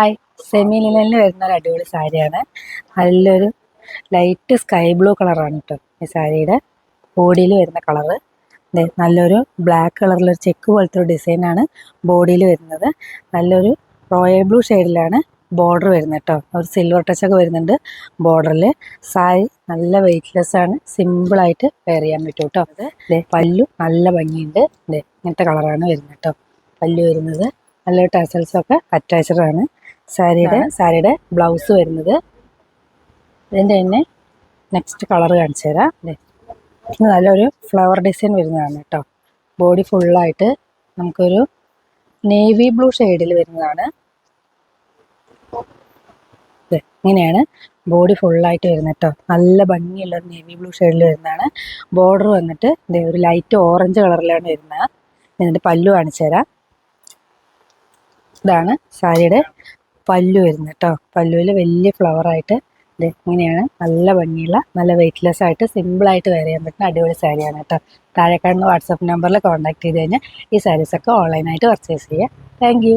Hi semi ലിനലിൽ വരുന്ന ഒരു അടിപൊളി സാരിയാണ്. നല്ലൊരു ലൈറ്റ് സ്കൈ ബ്ലൂ കളറാണ് കേട്ടോ ഈ സാരിയുടെ. ബോഡിയിൽ വരുന്ന കളറ് നല്ലൊരു ബ്ലാക്ക് കളറിലൊരു ചെക്ക് പോലത്തെ ഒരു ഡിസൈനാണ് ബോഡിയിൽ വരുന്നത്. നല്ലൊരു റോയൽ ബ്ലൂ ഷെയ്ഡിലാണ് ബോർഡർ വരുന്നത് കേട്ടോ ഒരു സിൽവർ ടച്ച് ഒക്കെ വരുന്നുണ്ട് ബോർഡറിൽ സാരി നല്ല വെയ്റ്റ്ലെസ് ആണ്. സിമ്പിളായിട്ട് വെയർ ചെയ്യാൻ പറ്റും കേട്ടോ അത് പല്ലു നല്ല ഭംഗിയുണ്ട്. ഇങ്ങനത്തെ കളറാണ് വരുന്നത് കേട്ടോ പല്ലു വരുന്നത്. നല്ല ടസൽസൊക്കെ അറ്റാച്ച്ഡ് ആണ്. സാരിയുടെ സാരിയുടെ ബ്ലൗസ് വരുന്നത്. ഇതിന്റെ തന്നെ നെക്സ്റ്റ് കളർ കാണിച്ചു തരാം. നല്ലൊരു ഫ്ലവർ ഡിസൈൻ വരുന്നതാണ് കേട്ടോ ബോഡി ഫുള്ളായിട്ട് നമുക്കൊരു നേവി ബ്ലൂ ഷെയ്ഡിൽ വരുന്നതാണ്. ഇങ്ങനെയാണ് ബോഡി ഫുള്ളായിട്ട് വരുന്നത് കേട്ടോ നല്ല ഭംഗിയുള്ള ഒരു നേവി ബ്ലൂ ഷെയ്ഡിൽ വരുന്നതാണ്. ബോർഡർ വന്നിട്ട് ഒരു ലൈറ്റ് ഓറഞ്ച് കളറിലാണ് വരുന്നത്. എന്നിട്ട് പല്ലു കാണിച്ചു തരാം. ഇതാണ് സാരിയുടെ പല്ലു വരുന്നത് കേട്ടോ പല്ലുവിൽ വലിയ ഫ്ലവറായിട്ട് ഇങ്ങനെയാണ്. നല്ല ഭംഗിയുള്ള നല്ല വെയ്റ്റ്ലെസ് ആയിട്ട് സിമ്പിളായിട്ട് വെയർ ചെയ്യാൻ പറ്റുന്ന അടിപൊളി സാരിയാണ് കേട്ടോ താഴെ കാണുന്ന വാട്സപ്പ് നമ്പറിൽ കോൺടാക്ട് ചെയ്ത് കഴിഞ്ഞാൽ ഈ സാരീസൊക്കെ ഓൺലൈനായിട്ട് പർച്ചേസ് ചെയ്യാം. താങ്ക്